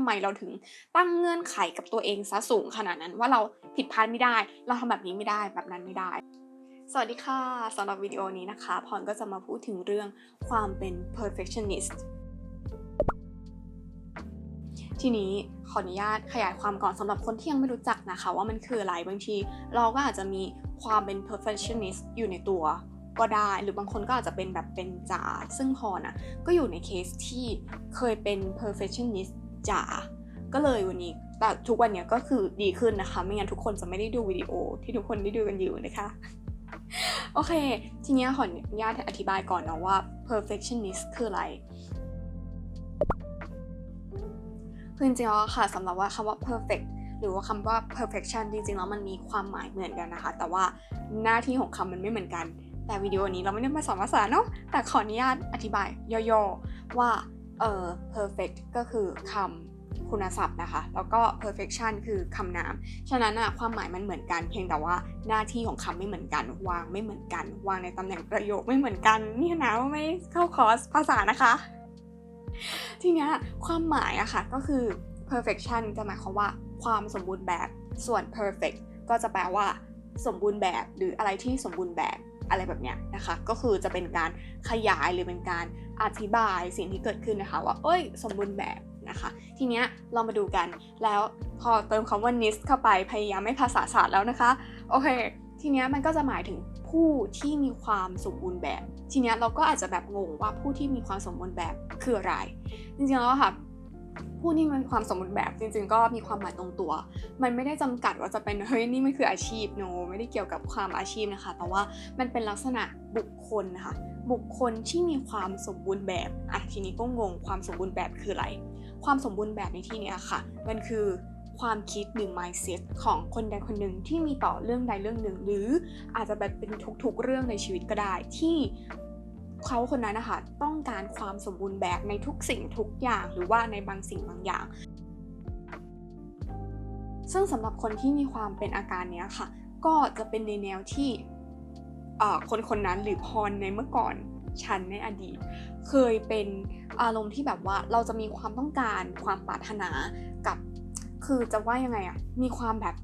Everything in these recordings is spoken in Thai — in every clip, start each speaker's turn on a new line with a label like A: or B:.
A: ำไมเราถึงตั้งเงื่อนไขกับตัวเองซะสูงขนาดนั้นว่าเราผิดพลาดไม่ได้ เราทำแบบนี้ไม่ได้แบบนั้นไม่ได้ สวัสดีค่ะสำหรับวิดีโอนี้นะคะพรก็จะมาพูดถึงเรื่องความเป็น perfectionist ทีนี้ขออนุญาตขยายความก่อนสำหรับคนที่ยังไม่รู้จักนะคะ ว่ามันคืออะไรบางที เราก็อาจจะมีความเป็น perfectionist อยู่ในตัวก็ได้หรือบางคนก็อาจจะเป็นแบบเป็นจ๋าซึ่งพรนะก็อยู่ในเคสที่เคยเป็น perfectionist จ๋าก็เลยวันนี้แต่ทุกวันเนี้ยก็คือดีขึ้นนะคะ ไม่งั้นทุกคนจะไม่ได้ดูวิดีโอที่ทุกคนได้ดูกันอยู่นะคะ โอเค ทีนี้ขออนุญาตอธิบายก่อนนะว่า perfectionist คืออะไรคือจริงๆแล้วค่ะสำหรับว่าคำว่า perfect หรือว่าคำว่า perfection จริงๆแล้วมันมีความหมายเหมือนกันนะคะ แต่ว่าหน้าที่ของคำมันไม่เหมือนกัน แต่วิดีโอนี้เราไม่ได้มาสอนภาษาเนาะแต่ขออนุญาตอธิบายย่อๆว่า เอ่อ perfect ก็คือคำคุณศัพท์นะคะ แล้วก็ perfection คือคำนาม ฉะนั้นอะความหมายมันเหมือนกันเพียงแต่ว่าหน้าที่ของคำไม่เหมือนกัน วางไม่เหมือนกัน วางในตำแหน่งประโยคไม่เหมือนกัน นี่นะว่าไม่เข้าคอร์สภาษานะคะ ทีนี้ความหมายอะค่ะก็คือ perfection จะหมายความว่าความสมบูรณ์แบบ ส่วน perfect ก็จะแปลว่า สมบูรณ์แบบหรืออะไรที่สมบูรณ์แบบอะไรแบบเนี้ยนะคะ ก็คือจะเป็นการขยายหรือเป็นการ อธิบายสิ่งที่เกิดขึ้นนะคะ ว่าเอ้ย สมบูรณ์แบบนะคะ ทีเนี้ยเรามาดูกันแล้วพอเติมคำว่า nist เข้าไปพยายามไม่ภาษาศาสตร์แล้วนะคะ โอเค ทีเนี้ยมันก็จะหมายถึงผู้ที่มีความสมบูรณ์แบบ ทีเนี้ยเราก็อาจจะแบบงงว่าผู้ที่มีความสมบูรณ์แบบคืออะไร จริงๆแล้วค่ะผู้ที่มีความสมบูรณ์แบบจริง ๆ ก็มีความหมายตรงตัว มันไม่ได้จำกัดว่าจะเป็นเฮ้ยนี่มันคืออาชีพโน ไม่ได้เกี่ยวกับความอาชีพนะคะ แต่ว่ามันเป็นลักษณะบุคคลนะคะ บุคคลที่มีความสมบูรณ์แบบอะทีนี้ก็งงความสมบูรณ์แบบคืออะไร ความสมบูรณ์แบบในที่นี้ค่ะ มันคือความคิดหรือ mindset ของคนใดคนหนึ่งที่มีต่อเรื่องใดเรื่องหนึ่ง หรืออาจจะแบบเป็นทุกๆเรื่องในชีวิตก็ได้ที่เขาคนนั้นนะคะต้องการความสมบูรณ์แบบในทุกสิ่งทุกอย่างหรือว่าในบางสิ่งบางอย่าง ซึ่งสำหรับคนที่มีความเป็นอาการเนี้ยค่ะ ก็จะเป็นในแนวที่ คนคนนั้นหรือพรในเมื่อก่อนฉันในอดีต เคยเป็นอารมณ์ที่แบบว่าเราจะมีความต้องการความปรารถนากับ คือจะว่ายังไงอะมีความแบบ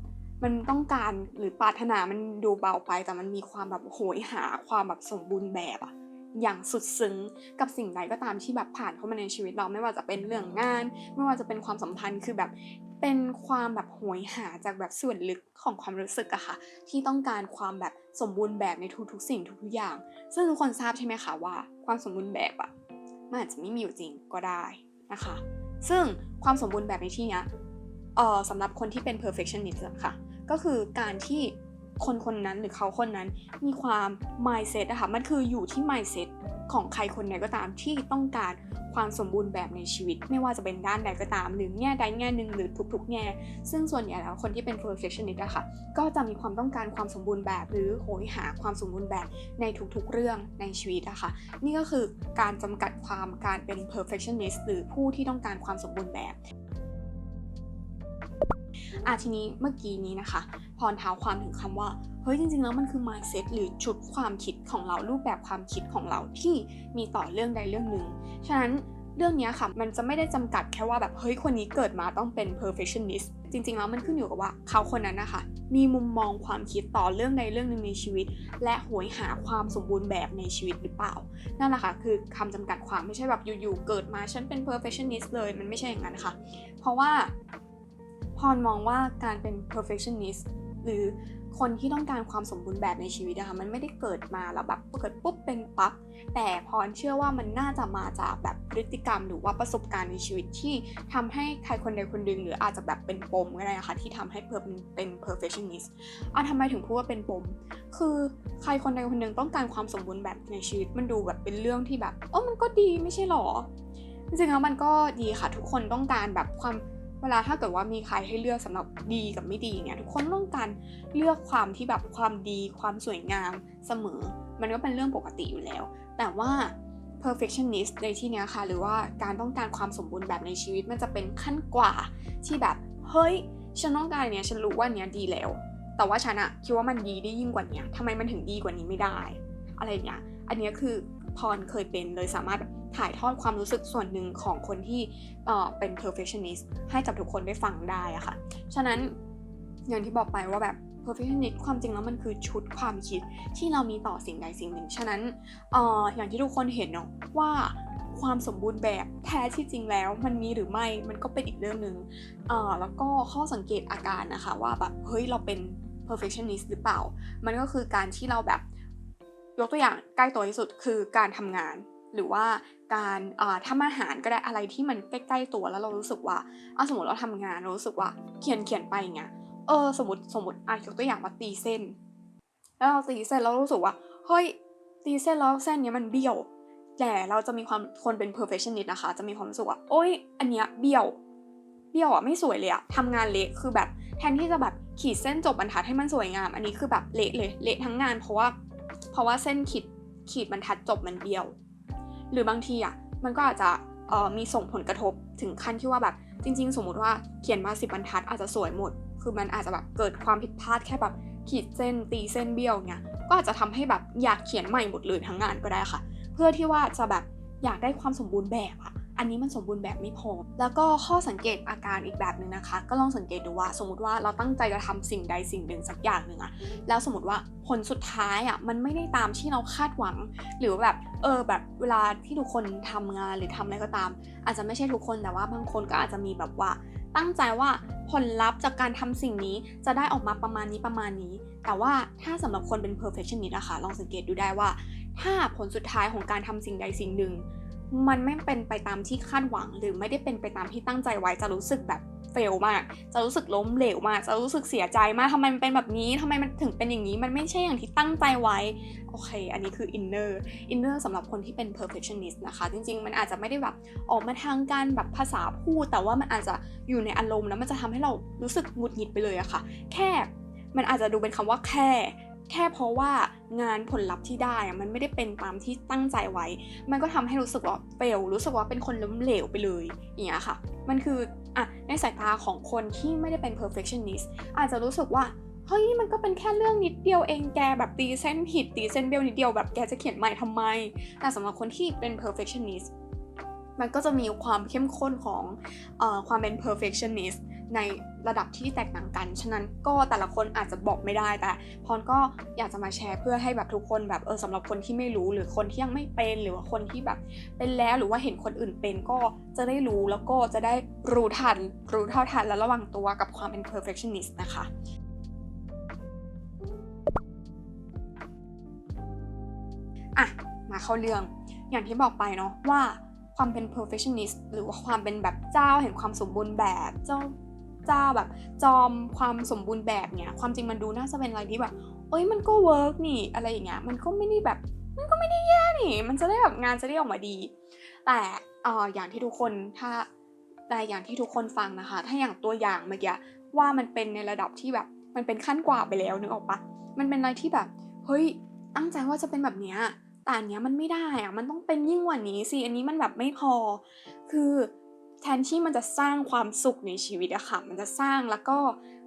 A: มันต้องการหรือปรารถนามันดูเบาไป แต่มันมีความแบบโหยหาความแบบสมบูรณ์แบบอะอย่างสุดซึ้งกับสิ่งใดก็ตามที่แบบผ่านเข้ามาในชีวิตเราไม่ว่าจะเป็นเรื่องงาน ไม่ว่าจะเป็นความสัมพันธ์คือแบบ เป็นความแบบโหยหาจากแบบส่วนลึกของความรู้สึกอะค่ะ ที่ต้องการความแบบสมบูรณ์แบบในทุกๆสิ่งทุกๆอย่าง ซึ่งทุกคนทราบใช่ไหมคะว่า ความสมบูรณ์แบบอะมันอาจจะไม่มีอยู่จริงก็ได้นะคะ ซึ่งความสมบูรณ์แบบในที่นี้เอ่อสำหรับคนที่เป็น perfectionist ค่ะ ก็คือการที่คนคนนั้นหรือเขาคนนั้นมีความ mindset อะค่ะ มันคืออยู่ที่ mindset ของใครคนไหนก็ตามที่ต้องการความสมบูรณ์แบบในชีวิต ไม่ว่าจะเป็นด้านใดก็ตาม หรือแง่ใดแง่หนึ่งหรือทุกๆแง่ ซึ่งส่วนใหญ่แล้วคนที่เป็น perfectionist อะค่ะ ก็จะมีความต้องการความสมบูรณ์แบบ หรือโหยหาความสมบูรณ์แบบในทุกๆเรื่องในชีวิตอะค่ะ นี่ก็คือการจำกัดความการเป็น perfectionist หรือผู้ที่ต้องการความสมบูรณ์แบบอะทีนี้เมื่อกี้นี้นะคะ พรเท้าความถึงคำว่า เฮ้ยจริงๆแล้วมันคือ mindset หรือชุดความคิดของเรารูปแบบความคิดของเราที่มีต่อเรื่องใดเรื่องหนึ่ง ฉะนั้นเรื่องนี้ค่ะมันจะไม่ได้จำกัดแค่ว่าแบบเฮ้ยคนนี้เกิดมาต้องเป็น perfectionist จริงๆแล้วมันขึ้นอยู่กับว่าเขาคนนั้นนะคะ มีมุมมองความคิดต่อเรื่องใดเรื่องหนึ่งในชีวิต และหวยหาความสมบูรณ์แบบในชีวิตหรือเปล่า นั่นแหละค่ะคือคำจำกัดความไม่ใช่แบบอยู่ๆเกิดมาฉันเป็น perfectionist เลยมันไม่ใช่อย่างนั้นค่ะ เพราะว่าพรมองว่าการเป็น perfectionist หรือคนที่ต้องการความสมบูรณ์แบบในชีวิตนะคะมันไม่ได้เกิดมาแล้วแบบเกิดปุ๊บเป็นปั๊บแต่พรเชื่อว่ามันน่าจะมาจากแบบพฤติกรรม หรือว่าประสบการณ์ในชีวิตที่ทำให้ใครคนใดคนหนึ่งหรืออาจจะแบบเป็นปมก็ได้นะคะที่ทำให้เพิ่มเป็น perfectionist อะทำไมถึงพูดว่าเป็นปม คือใครคนใดคนหนึ่งต้องการความสมบูรณ์แบบในชีวิตมันดูแบบเป็นเรื่องที่แบบเออมันก็ดีไม่ใช่หรอจริงๆแล้วมันก็ดีค่ะทุกคนต้องการแบบความ เวลาถ้าเกิดว่ามีใครให้เลือกสำหรับดีกับไม่ดีเนี่ยทุกคนต้องการเลือกความที่แบบความดีความสวยงามเสมอ มันก็เป็นเรื่องปกติอยู่แล้ว แต่ว่า perfectionist ในที่นี้ค่ะ หรือว่าการต้องการความสมบูรณ์แบบในชีวิตมันจะเป็นขั้นกว่าที่แบบ เฮ้ย ฉันต้องการเนี้ยฉันรู้ว่าเนี้ยดีแล้ว แต่ว่าฉันอะคิดว่ามันดีได้ยิ่งกว่านี้ทำไมมันถึงดีกว่านี้ไม่ได้ อะไรเนี้ยอันนี้คือ พรเคยเป็นเลยสามารถถ่ายทอดความรู้สึกส่วนหนึ่งของคนที่เเป็น perfectionist ให้กับทุกคนได้ฟังได้อะค่ะ ฉะนั้นอย่างที่บอกไปว่าแบบ perfectionist ความจริงแล้วมันคือชุดความคิดที่เรามีต่อสิ่งใดสิ่งหนึ่ง ฉะนั้นอออย่างที่ทุกคนเห็นเนาะว่าความสมบูรณ์แบบแท้ที่จริงแล้วมันมีหรือไม่มันก็เป็นอีกเรื่องหนึ่งเอ่อแล้วก็ข้อสังเกตอาการนะคะว่าแบบเฮ้ยเราเป็น perfectionist หรือเปล่า มันก็คือการที่เราแบบ ยกตัวอย่างใกล้ตัวที่สุดคือการทำงาน หรือว่าการเอ่อทำอาหารก็ได้อะไรที่มันใกล้ๆตัวแล้วเรารู้สึกว่าเอาสมมติเราทำงานเรารู้สึกว่าเขียนเขียนไปอย่างเงี้ยเออสมมติสมมติอะยกตัวอย่างมาตีเส้น แล้วเราตีเส้นแล้วรู้สึกว่าเฮ้ยตีเส้นแล้วเส้นเนี้ยมันเบี้ยว แต่เราจะมีความคนเป็น perfectionist นะคะ จะมีความรู้สึกว่าโอ๊ยอันเนี้ยเบี้ยวเบี้ยวอะไม่สวยเลยอะทำงานเละคือแบบแทนที่จะแบบขีดเส้นจบบรรทัดให้มันสวยงาม อันนี้คือแบบเละเลยเละทั้งงานเพราะว่า เพราะว่าเส้นขีดขีดบรรทัดจบมันเบี้ยว หรือบางทีอะมันก็อาจจะเออมีส่งผลกระทบถึงขั้นที่ว่าแบบจริง ๆ สมมุติว่าเขียนมาสิบบรรทัดอาจจะสวยหมด คือมันอาจจะแบบเกิดความผิดพลาดแค่แบบขีดเส้นตีเส้นเบี้ยวเงี้ยก็อาจจะทำให้แบบอยากเขียนใหม่หมดเลยทั้งงานก็ได้ค่ะ เพื่อที่ว่าจะแบบอยากได้ความสมบูรณ์แบบอะ อันนี้มันสมบูรณ์แบบไม่พอ แล้วก็ข้อสังเกตอาการอีกแบบหนึ่งนะคะ ก็ลองสังเกตดูว่า สมมติว่าเราตั้งใจจะทำสิ่งใดสิ่งหนึ่งสักอย่างหนึ่งอะแล้วสมมติว่าผลสุดท้ายอะมันไม่ได้ตามที่เราคาดหวัง หรือแบบเออแบบเวลาที่ทุกคนทำงานหรือทำอะไรก็ตาม อาจจะไม่ใช่ทุกคนแต่ว่าบางคนก็อาจจะมีแบบว่า ตั้งใจว่าผลลัพธ์จากการทำสิ่งนี้จะได้ออกมาประมาณนี้ประมาณนี้ แต่ว่าถ้าสำหรับคนเป็น perfectionist นะคะลองสังเกตดูได้ว่า ถ้าผลสุดท้ายของการทำสิ่งใดสิ่งหนึ่ง มันไม่เป็นไปตามที่คาดหวัง หรือไม่ได้เป็นไปตามที่ตั้งใจไว้จะรู้สึกแบบเฟลมาก จะรู้สึกล้มเหลวมาก จะรู้สึกเสียใจมากทำไมมันเป็นแบบนี้ทำไมมันถึงเป็นอย่างนี้ มันไม่ใช่อย่างที่ตั้งใจไว้ โอเค อันนี้คือ inner inner สำหรับคนที่เป็น perfectionist นะคะ จริง ๆ มันอาจจะไม่ได้แบบออกมาทางการแบบภาษาพูด แต่ว่ามันอาจจะอยู่ในอารมณ์แล้วมันจะทำให้เรารู้สึกหงุดหงิดไปเลยอะค่ะ แค่มันอาจจะดูเป็นคำว่าแค่ แค่เพราะว่างานผลลัพธ์ที่ได้มันไม่ได้เป็นตามที่ตั้งใจไว้ มันก็ทำให้รู้สึกว่าเฟลรู้สึกว่าเป็นคนล้มเหลวไปเลยอย่างเงี้ยค่ะ มันคืออะในสายตาของคนที่ไม่ได้เป็น perfectionist อาจจะรู้สึกว่าเฮ้ยมันก็เป็นแค่เรื่องนิดเดียวเองแกแบบตีเส้นผิดตีเส้นเบี้ยวนิดเดียวแบบแกจะเขียนใหม่ทำไม แต่สำหรับคนที่เป็น perfectionist มันก็จะมีความเข้มข้นของอความเป็น perfectionist ในระดับที่แตกต่างกัน ฉะนั้นก็แต่ละคนอาจจะบอกไม่ได้แต่พรก็อยากจะมาแชร์เพื่อให้แบบทุกคนแบบเออสำหรับคนที่ไม่รู้หรือคนที่ยังไม่เป็นหรือว่าคนที่แบบเป็นแล้วหรือว่าเห็นคนอื่นเป็นก็จะได้รู้แล้วก็จะได้รู้ทัน รู้เท่าทันและระวังตัวกับความเป็น perfectionist นะคะอะมาเข้าเรื่องอย่างที่บอกไปเนาะว่าความเป็น perfectionist หรือว่าความเป็นแบบเจ้าแห่งความสมบูรณ์แบบ เจ้า จ้าแบบ จอมความสมบูรณ์แบบเนี่ยความจริงมันดูน่าจะเป็นอะไรที่แบบเอ้ยมันก็เวิร์กนี่อะไรอย่างเงี้ยมันก็ไม่ได้แบบมันก็ไม่ได้แย่นี่ มันจะได้แบบงานจะได้ออกมาดี แต่เอออย่างที่ทุกคนถ้าแต่อย่างที่ทุกคนฟังนะคะ ถ้าอย่างตัวอย่างเมื่อกี้ว่ามันเป็นในระดับที่แบบ มันเป็นขั้นกว่าไปแล้วนึกออกปะมันเป็นอะไรที่แบบ เฮ้ย ตั้งใจว่าจะเป็นแบบเนี้ยแต่อันเนี้ยมันไม่ได้อะมันต้องเป็นยิ่งกว่านี้สิ อันนี้มันแบบไม่พอ คือ ทนที่มันจะสร้างความสุขในชีวิตอะค่ะ มันจะสร้างแล้วก็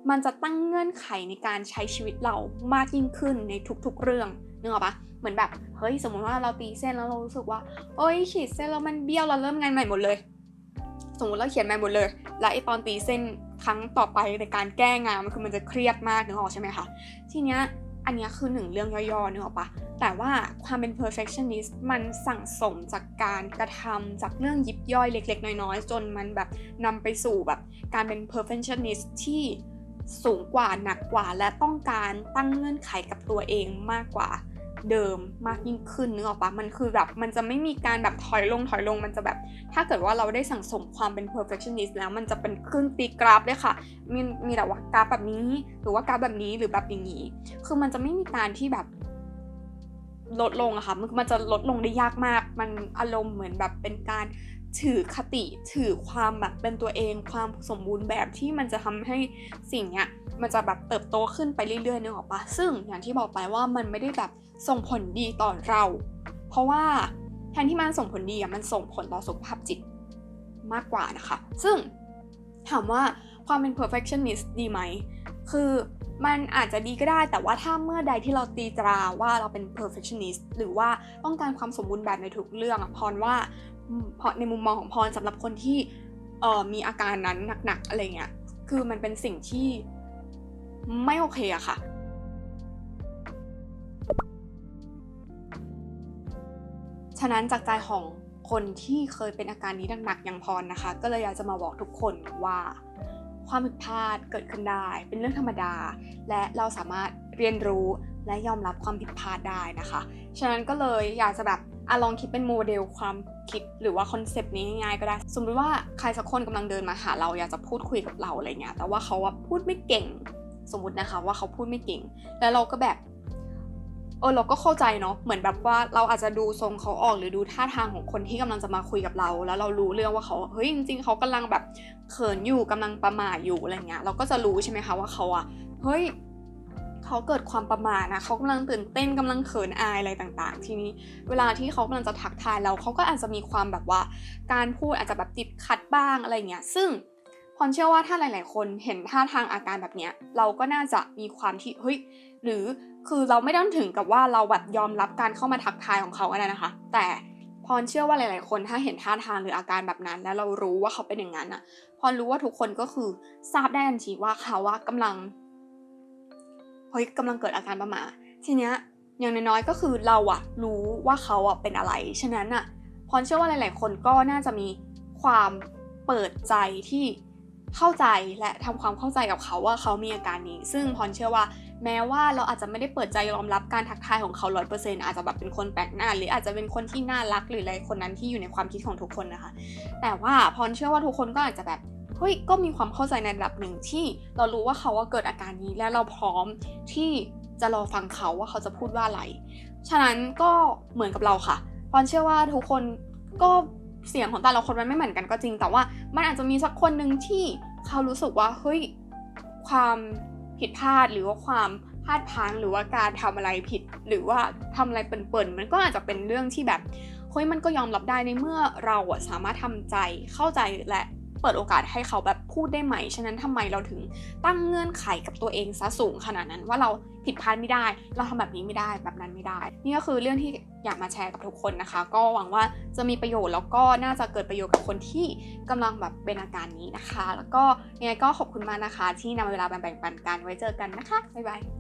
A: มันจะตั้งเงื่อนไขในการใช้ชีวิตเรามากยิ่งขึ้นในทุกๆเรื่องนึกออกปะเหมือนแบบเฮ้ยสมมติว่าเราตีเส้นแล้วเรารู้สึกว่าเอ้ยขีดเส้นแล้วมันเบี้ยวเราเริ่มงานใหม่หมดเลย สมมติเราเขียนใหม่หมดเลย แล้วไอตอนตีเส้นครั้งต่อไปในการแก้งานมันคือมันจะเครียดมากนึกออกใช่ไหมคะทีเนี้ย อันนี้คือหนึ่งเรื่องย่อๆเนอะปะแต่ว่าความเป็น perfectionist มันสั่งสมจากการกระทำจากเรื่องยิบย่อยเล็ก ๆ น้อยๆ จนมันแบบนำไปสู่แบบการเป็น perfectionist ที่สูงกว่าหนักกว่า และต้องการตั้งเงื่อนไขกับตัวเองมากกว่า เดิมมากยิ่งขึ้นนึกออกปะมันคือแบบมันจะไม่มีการแบบถอยลงถอยลงมันจะแบบ ถ้าเกิดว่าเราได้สั่งสมความเป็น perfectionist แล้วมันจะเป็นขึ้นตีกราฟเลยค่ะ มีมีแต่ว่ากราฟแบบนี้ หรือว่ากราฟแบบนี้หรือแบบอย่างนี้ คือมันจะไม่มีการที่แบบลดลงอะค่ะมันมันจะลดลงได้ยากมาก มันอารมณ์เหมือนแบบเป็นการ ถือคติถือความแบบเป็นตัวเอง ความสมบูรณ์แบบที่มันจะทำให้สิ่งเนี้ยมันจะแบบเติบโตขึ้นไปเรื่อยๆนึกออกปะซึ่งอย่างที่บอกไปว่ามันไม่ได้แบบส่งผลดีต่อเรา เพราะว่าแทนที่มันส่งผลดีอะมันส่งผลต่อสุขภาพจิตมากกว่านะคะ ซึ่งถามว่าความเป็น perfectionist ดีไหม คือ มันอาจจะดีก็ได้ แต่ว่าถ้าเมื่อใดที่เราตีตราว่าเราเป็น perfectionist หรือว่าต้องการความสมบูรณ์แบบในทุกเรื่องอะพรว่าพในมุมมองของพรสำหรับคนที่เอ่อมีอาการนั้นหนักๆอะไรเงี้ยคือมันเป็นสิ่งที่ไม่โอเคอะค่ะฉะนั้นจากใจของคนที่เคยเป็นอาการนี้หนักๆอย่างพรนะคะ ก็เลยอยากจะมาบอกทุกคนว่า ความผิดพลาดเกิดขึ้นได้ เป็นเรื่องธรรมดา และเราสามารถเรียนรู้และยอมรับความผิดพลาดได้นะคะ ฉะนั้นก็เลยอยากจะแบบอลองคิดเป็นโมเดลความคิดหรือว่าคอนเซปต์นี้ง่ายๆก็ได้ สมมติว่าใครสักคนกำลังเดินมาหาเราอยากจะพูดคุยกับเราอะไรเงี้ย แต่ว่าเขาว่าพูดไม่เก่ง สมมตินะคะว่าเขาพูดไม่เก่ง แล้วเราก็แบบ เออเราก็เข้าใจเนาะเหมือนแบบว่าเราอาจจะดูทรงเขาออกหรือดูท่าทางของคนที่กำลังจะมาคุยกับเรา แล้วเรารู้เรื่องว่าเขาเฮ้ยจริงๆเขากำลังแบบเขินอยู่กำลังประมาทอยู่อะไรเงี้ยเราก็จะรู้ใช่ไหมคะว่าเขาอะเฮ้ยเขาเกิดความประมาทนะเขากำลังตื่นเต้นกำลังเขินอายอะไรต่างๆ ทีนี้เวลาที่เขากำลังจะทักทายเราเขาก็อาจจะมีความแบบว่า การพูดอาจจะแบบติดขัดบ้างอะไรเงี้ยซึ่งพรเชื่อว่าถ้าหลาย ๆ คนเห็นท่าทางอาการแบบเนี้ยเราก็น่าจะมีความที่เฮ้ยหรือ คือเราไม่ต้องถึงกับว่าเราแบบยอมรับการเข้ามาทักทายของเขาก็ได้นะคะ แต่พรเชื่อว่าหลาย ๆ คนถ้าเห็นท่าทางหรืออาการแบบนั้น แล้วเรารู้ว่าเขาเป็นอย่างนั้นอะพรรู้ว่าทุกคนก็คือทราบได้ทันทีว่าเขาว่ากำลังเฮ้ยกำลังเกิดอาการประหมาททีเนี้ยอย่างน้อยๆก็คือเราอะรู้ว่าเขาอะเป็นอะไร ฉะนั้นอะพรเชื่อว่าหลาย ๆ คนก็น่าจะมีความเปิดใจที่เข้าใจและทำความเข้าใจกับเขาว่าเขามีอาการนี้ ซึ่งพรเชื่อว่า แม้ว่าเราอาจจะไม่ได้เปิดใจยอมรับการทักทายของเขาร้อยเปอร์เซ็นต์อาจจะแบบเป็นคนแปลกหน้า หรืออาจจะเป็นคนที่น่ารักหรืออะไรคนนั้นที่อยู่ในความคิดของทุกคนนะคะ แต่ว่าพรเชื่อว่าทุกคนก็อาจจะแบบเฮ้ยก็มีความเข้าใจในระดับหนึ่งที่เรารู้ว่าเขาว่าเกิดอาการนี้และเราพร้อมที่จะรอฟังเขาว่าเขาจะพูดว่าอะไร ฉะนั้นก็เหมือนกับเราค่ะพรเชื่อว่าทุกคนก็เสียงของแต่ละคนมันไม่เหมือนกันก็จริง แต่ว่ามันอาจจะมีสักคนหนึ่งที่เขารู้สึกว่าเฮ้ยความ ผิดพลาดหรือว่าความพลาดพังหรือว่าการทำอะไรผิด หรือว่าทำอะไรเปิ่นๆมันก็อาจจะเป็นเรื่องที่แบบเฮ้ยมันก็ยอมรับได้ในเมื่อเราอะสามารถทำใจเข้าใจและ เปิดโอกาสให้เขาแบบพูดได้ไหม ฉะนั้นทำไมเราถึงตั้งเงื่อนไขกับตัวเองซะสูงขนาดนั้นว่าเราผิดพลาดไม่ได้ เราทำแบบนี้ไม่ได้แบบนั้นไม่ได้ นี่ก็คือเรื่องที่อยากมาแชร์กับทุกคนนะคะ ก็หวังว่าจะมีประโยชน์แล้วก็น่าจะเกิดประโยชน์กับคนที่กำลังแบบเป็นอาการนี้นะคะ แล้วก็ยังไงก็ขอบคุณมากนะคะ ที่นำเวลามาแบ่งปันกันไว้เจอกันนะคะบ๊ายบาย